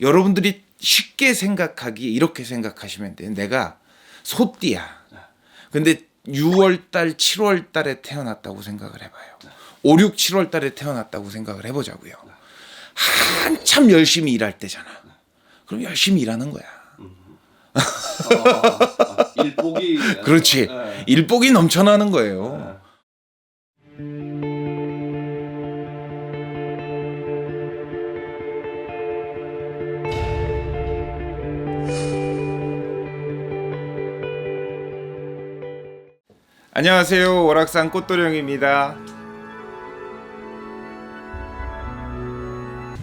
여러분들이 쉽게 생각하기 이렇게 생각하시면 돼요. 내가 소띠야. 근데 6월 달, 7월 달에 태어났다고 생각을 해봐요. 5, 6, 7월 달에 태어났다고 생각을 해보자고요. 한참 열심히 일할 때잖아. 그럼 열심히 일하는 거야. 아, 일복이 그렇지. 네. 일복이 넘쳐나는 거예요. 안녕하세요. 월악산 꽃도령입니다.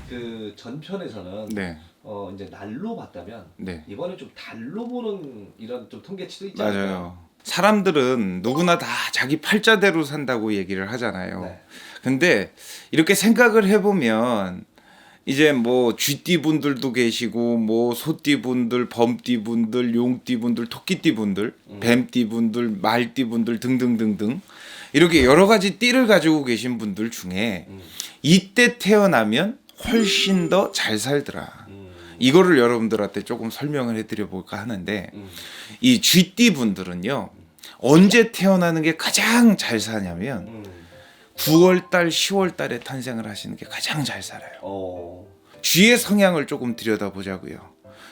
그 전편에서는 네. 어 이제 날로 봤다면 네. 이번에 좀 달로 보는 이런 좀 통계치도 있지 않을까요? 맞아요. 사람들은 누구나 다 자기 팔자대로 산다고 얘기를 하잖아요. 네. 근데 이렇게 생각을 해보면 이제 뭐 쥐띠 분들도 계시고 뭐 소띠 분들, 범띠 분들, 용띠 분들, 토끼띠 분들, 뱀띠 분들, 말띠 분들 등등등등 이렇게 여러 가지 띠를 가지고 계신 분들 중에 음. 이때 태어나면 훨씬 더 잘 살더라. 음. 이거를 여러분들한테 조금 설명을 해드려 볼까 하는데 음. 이 쥐띠 분들은요 언제 태어나는 게 가장 잘 사냐면 음. 9월 달, 10월 달에 탄생을 하시는 게 가장 잘 살아요. 어. 쥐의 성향을 조금 들여다보자고요.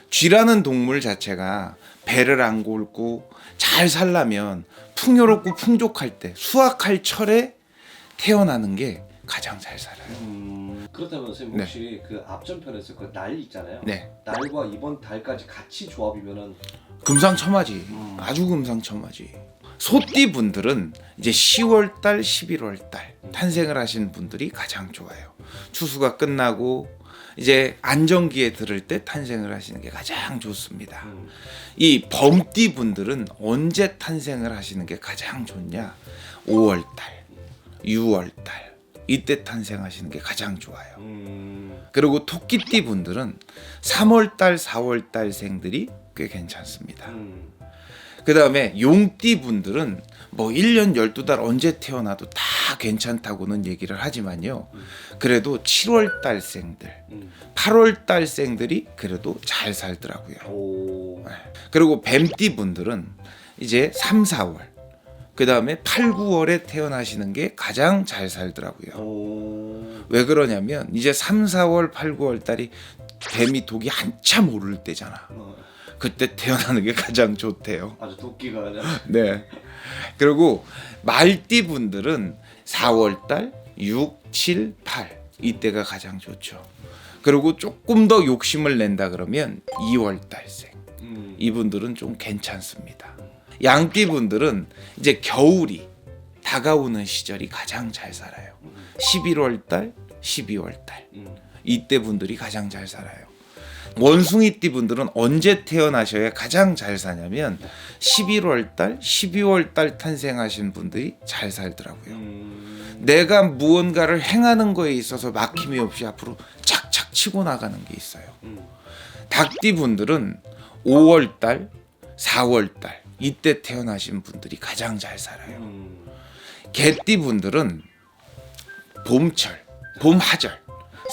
쥐라는 동물 자체가 배를 안 골고 잘 살려면 풍요롭고 풍족할 때 수확할 철에 태어나는 게 가장 잘 살아요. 음. 그렇다면 선생님 네. 혹시 그 앞전편에서 그 날 있잖아요. 네. 날과 이번 달까지 같이 조합이면은 금상첨화지. 음. 아주 금상첨화지. 소띠 분들은 이제 10월 달, 11월 달 탄생을 하신 분들이 가장 좋아요. 추수가 끝나고 이제 안정기에 들을 때 탄생을 하시는 게 가장 좋습니다. 음. 이 범띠 분들은 언제 탄생을 하시는 게 가장 좋냐? 5월 달, 6월 달 이때 탄생하시는 게 가장 좋아요. 음. 그리고 토끼띠 분들은 3월 달, 4월 달생들이 꽤 괜찮습니다. 음. 그 다음에 용띠 분들은 뭐 1년 12달 언제 태어나도 다 괜찮다고는 얘기를 하지만요. 그래도 7월 달생들, 음. 8월 달생들이 그래도 잘 살더라고요. 오. 그리고 뱀띠 분들은 이제 3, 4월, 그 다음에 8, 9월에 태어나시는 게 가장 잘 살더라고요. 오. 왜 그러냐면 이제 3, 4월, 8, 9월 달이 뱀이 독이 한참 오를 때잖아. 어. 그때 태어나는 게 가장 좋대요. 아주 도끼가 네. 그리고 말띠 분들은 4월 달 6, 7, 8 이때가 가장 좋죠. 그리고 조금 더 욕심을 낸다 그러면 2월 달생. 음. 이분들은 좀 괜찮습니다. 양띠 분들은 이제 겨울이 다가오는 시절이 가장 잘 살아요. 11월 달, 12월 달. 음. 이때 분들이 가장 잘 살아요. 원숭이띠 분들은 언제 태어나셔야 가장 잘 사냐면 11월 달, 12월 달 탄생하신 분들이 잘 살더라고요. 음. 내가 무언가를 행하는 거에 있어서 막힘이 없이 앞으로 착착 치고 나가는 게 있어요. 음. 닭띠 분들은 5월 달, 4월 달 이때 태어나신 분들이 가장 잘 살아요. 음. 개띠 분들은 봄철, 봄하절,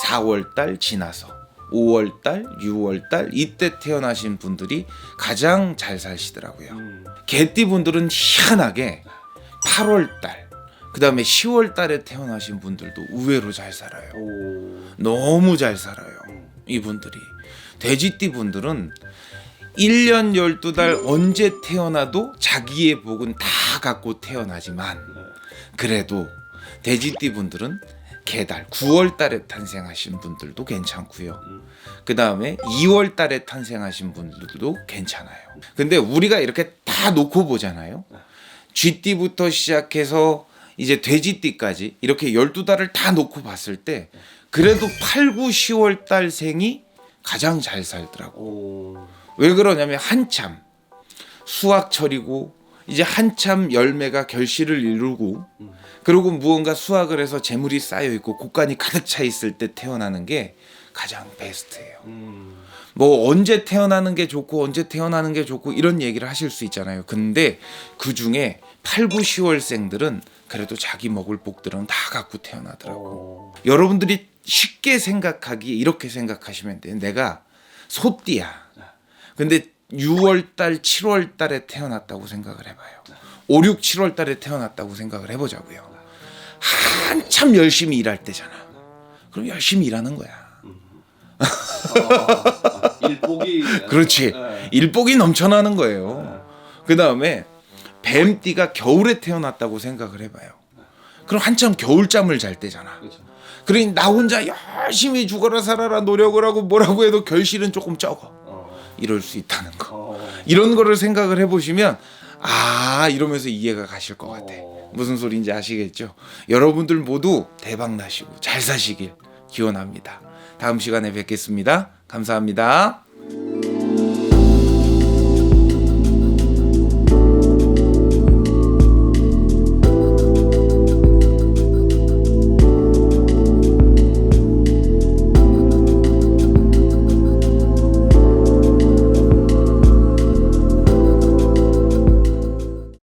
4월 달 지나서 5월 달, 6월 달 이때 태어나신 분들이 가장 잘 살시더라고요. 음. 개띠 분들은 희한하게 8월 달, 그 다음에 10월 달에 태어나신 분들도 의외로 잘 살아요. 오. 너무 잘 살아요. 이분들이. 돼지띠 분들은 1년 12달 언제 태어나도 자기의 복은 다 갖고 태어나지만 네. 그래도 돼지띠 분들은 개달 9월 달에 탄생하신 분들도 괜찮고요. 그 다음에 2월 달에 탄생하신 분들도 괜찮아요. 근데 우리가 이렇게 다 놓고 보잖아요. 쥐띠부터 시작해서 이제 돼지띠까지 이렇게 12달을 다 놓고 봤을 때 그래도 8, 9, 10월 달 생이 가장 잘 살더라고. 오. 왜 그러냐면 한참 수확철이고 이제 한참 열매가 결실을 이루고 그리고 무언가 수확을 해서 재물이 쌓여 있고 곡간이 가득 차 있을 때 태어나는 게 가장 베스트예요. 음. 뭐 언제 태어나는 게 좋고 언제 태어나는 게 좋고 이런 얘기를 하실 수 있잖아요. 근데 그 중에 8, 9, 10월생들은 그래도 자기 먹을 복들은 다 갖고 태어나더라고. 오. 여러분들이 쉽게 생각하기 이렇게 생각하시면 돼요. 내가 소띠야. 근데 6월달, 7월달에 태어났다고 생각을 해봐요. 5, 6, 7월달에 태어났다고 생각을 해보자고요. 한참 열심히 일할 때잖아. 그럼 열심히 일하는 거야. 아, 일복이 그렇지. 네. 일복이 넘쳐나는 거예요. 그 다음에 뱀띠가 겨울에 태어났다고 생각을 해봐요. 그럼 한참 겨울잠을 잘 때잖아. 그렇죠. 그러니 나 혼자 열심히 죽어라 살아라 노력을 하고 뭐라고 해도 결실은 조금 적어. 어. 이럴 수 있다는 거. 어. 이런 거를 생각을 해보시면 아 이러면서 이해가 가실 것 같아. 어. 무슨 소리인지 아시겠죠? 여러분들 모두 대박 나시고 잘 사시길 기원합니다. 다음 시간에 뵙겠습니다. 감사합니다.